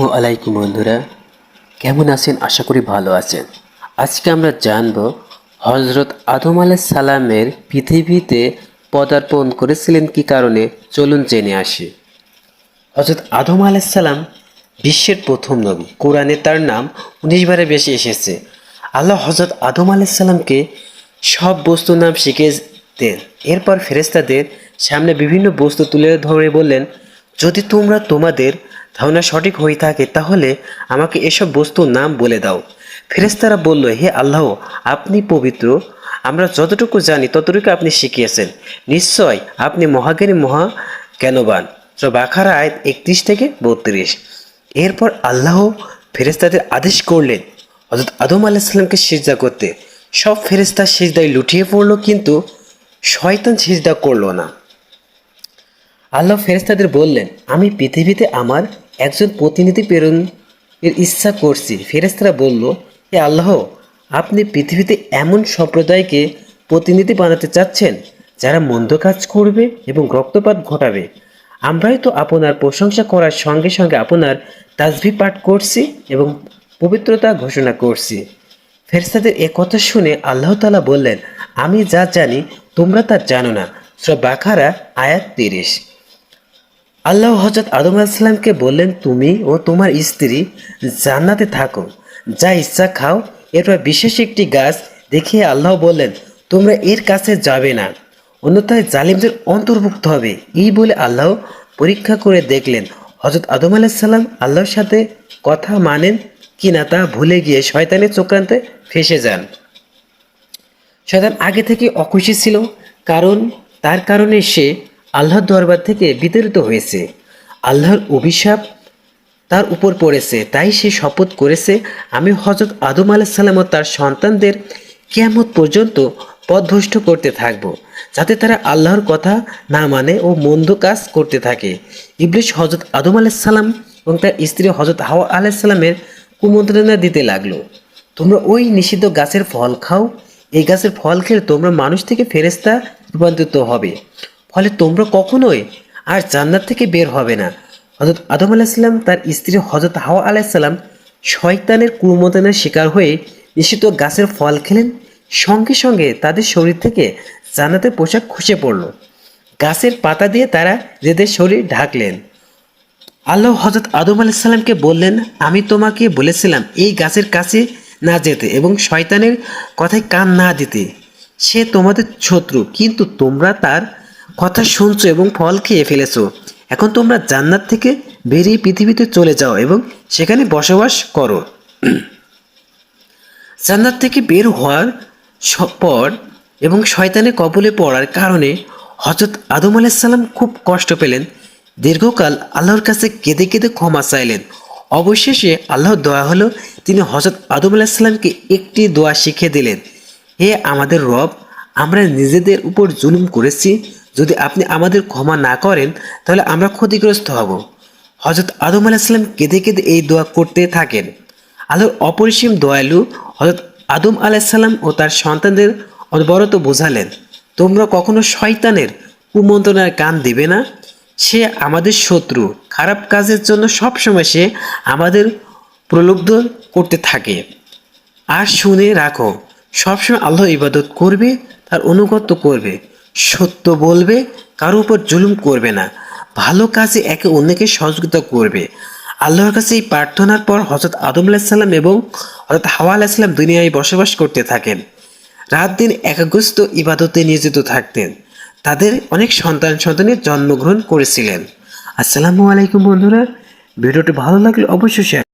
আসসালামু আলাইকুম বন্ধুরা। কেমন আছেন? আশা করি ভালো আছেন। আজকে আমরা জানব হজরত আদম আলাইহিস সালামের পৃথিবীতে পদার্পণ করেছিলেন কি কারণে? চলুন জেনে আসি। হজরত আদম আলাইহিস সালাম বিশ্বের প্রথম নবী। কোরআনে তার নাম উনিশ বারে বেশি এসেছে। আল্লাহ হজরত আদম আলাইহিস সালামকে সব বস্তুর নাম শিখিয়ে দেন। এরপর ফেরেস্তাদের সামনে বিভিন্ন বস্তু তুলে ধরে বললেন, যদি তোমরা তোমাদের ধারণা সঠিক হয়ে থাকে, তাহলে আমাকে এসব বস্তুর নাম বলে দাও। ফেরেস্তারা বলল, হে আল্লাহ, আপনি পবিত্র। আমরা যতটুকু জানি, ততটুকু আপনি শিখিয়েছেন। নিশ্চয় আপনি মহাজ্ঞানী মহা জ্ঞানবান বাখারা আয়াত একত্রিশ থেকে বত্রিশ। এরপর আল্লাহ ফেরেস্তাদের আদেশ করলেন হজরত আদম আলাহিসাল্লামকে সিজদা করতে। সব ফেরেস্তা সিজদায় লুটিয়ে পড়ল, কিন্তু শয়তান সিজদা করল না। আল্লাহ ফেরেস্তাদের বললেন, আমি পৃথিবীতে আমার একজন প্রতিনিধি প্রেরণ এর ইচ্ছা করছি। ফেরেস্তারা বলল, হে আল্লাহ, আপনি পৃথিবীতে এমন সম্প্রদায়কে প্রতিনিধি বানাতে চাচ্ছেন যারা মন্দ কাজ করবে এবং রক্তপাত ঘটাবে। আমরাই তো আপনার প্রশংসা করার সঙ্গে সঙ্গে আপনার তাজভি পাঠ করছি এবং পবিত্রতা ঘোষণা করছি। ফেরস্তাদের এ কথা শুনে আল্লাহ তালা বললেন, আমি যা জানি তোমরা তা জানো না। সব বাখারা আয়াত তিরিশ। আল্লাহ হজরত আদম আলাইসাল্লামকে বললেন, তুমি ও তোমার স্ত্রী জান্নাতে থাকো। যা ইচ্ছা খাও। এরপর বিশেষ একটি গাছ দেখিয়ে আল্লাহ বললেন, তোমরা এর কাছে যাবে না। অন্যথায় জালিমদের অন্তর্ভুক্ত হবে। এই বলে আল্লাহ পরীক্ষা করে দেখলেন হজরত আদম আলাইসাল্লাম আল্লাহর সাথে কথা মানেন কি না তা ভুলে গিয়ে শয়তানের চক্রান্তে ফেসে যান। শয়তান আগে থেকে অখুশি ছিল, কারণ তার কারণে সে আল্লাহর দরবার থেকে বিতাড়িত হয়েছে। আল্লাহর অভিশাপ তার উপর পড়েছে, তাই সে শপথ করেছে, আমি হজরত আদম আলাহিসাল্লাম ও তার সন্তানদের কেয়ামত পর্যন্ত পথভ্রষ্ট করতে থাকব, যাতে তারা আল্লাহর কথা না মানে ও মন্দ কাজ করতে থাকে। ইবলিশ হজরত আদম আলাইসাল্লাম এবং তার স্ত্রী হজরত হাওয়া আলাইসাল্লামের কুমন্ত্রণা দিতে লাগল, তোমরা ওই নিষিদ্ধ গাছের ফল খাও, এই গাছের ফল খেলে তোমরা মানুষ থেকে ফেরেস্তা রূপান্তরিত হবে। ফলে তোমরা কখনোই আর জান্নাত থেকে বের হবে না। হজরত আদম আলাহিসাল্লাম তার স্ত্রী হজরত হাওয়া আলাহিসাল্লাম শয়তানের কুমতনের শিকার হয়ে নিষিদ্ধ গাছের ফল খেলেন। সঙ্গে সঙ্গে তাদের শরীর থেকে জান্নাতের পোশাক খুশে পড়ল। গাছের পাতা দিয়ে তারা নিজেদের শরীর ঢাকলেন। আল্লাহ হজরত আদম আলাইসাল্লামকে বললেন, আমি তোমাকে বলেছিলাম, এই গাছের কাছে না যেতে এবং শয়তানের কথায় কান না দিতে। সে তোমাদের শত্রু, কিন্তু তোমরা তার কথা শুনছো এবং ফল খেয়ে ফেলেছো। এখন তোমরা জান্নাত থেকে বেরিয়ে পৃথিবীতে চলে যাও এবং সেখানে বসবাস করো। জান্নাত থেকে বের হওয়ার পর এবং শয়তানে কবলে পড়ার কারণে হজরত আদম আলাইসাল্লাম খুব কষ্ট পেলেন। দীর্ঘকাল আল্লাহর কাছে কেঁদে কেঁদে ক্ষমা চাইলেন। অবশেষে আল্লাহর দয়া হলো, তিনি হজরত আদম আলাইসাল্লামকে একটি দোয়া শিখিয়ে দিলেন, হে আমাদের রব, আমরা নিজেদের উপর জুলুম করেছি যদি আপনি আমাদের ক্ষমা না করেন, তাহলে আমরা ক্ষতিগ্রস্ত হব। হজরত আদম আলাইসাল্লাম কেঁদে কেঁদে এই দোয়া করতে থাকেন। আল্লাহর অপরিসীম দয়ালু হজরত আদম আলাইসাল্লাম ও তার সন্তানদের অনবরত বোঝালেন, তোমরা কখনো শয়তানের কুমন্ত্রণার কান দিবে না? সে আমাদের শত্রু। খারাপ কাজের জন্য সবসময় সে আমাদের প্রলুব্ধ করতে থাকে। আর শুনে রাখো, সবসময় আল্লাহ ইবাদত করবে, তার অনুগত্য করবে। সত্য বলবে, কারও উপর জুলুম করবে না। ভালো কাজে একে অন্যকে সহযোগিতা করবে। আল্লাহর কাছে এই প্রার্থনার পর হজরত আদম আলাহিসাল্লাম এবং হজরত হাওয়া আলাহিসাল্লাম দুনিয়ায় বসবাস করতে থাকেন। রাত দিন একাগ্রস্ত ইবাদতে নিয়োজিত থাকতেন। তাদের অনেক সন্তান সন্তানের জন্মগ্রহণ করেছিলেন। আসসালামু আলাইকুম বন্ধুরা। ভিডিওটি ভালো লাগলে অবশ্যই শেয়ার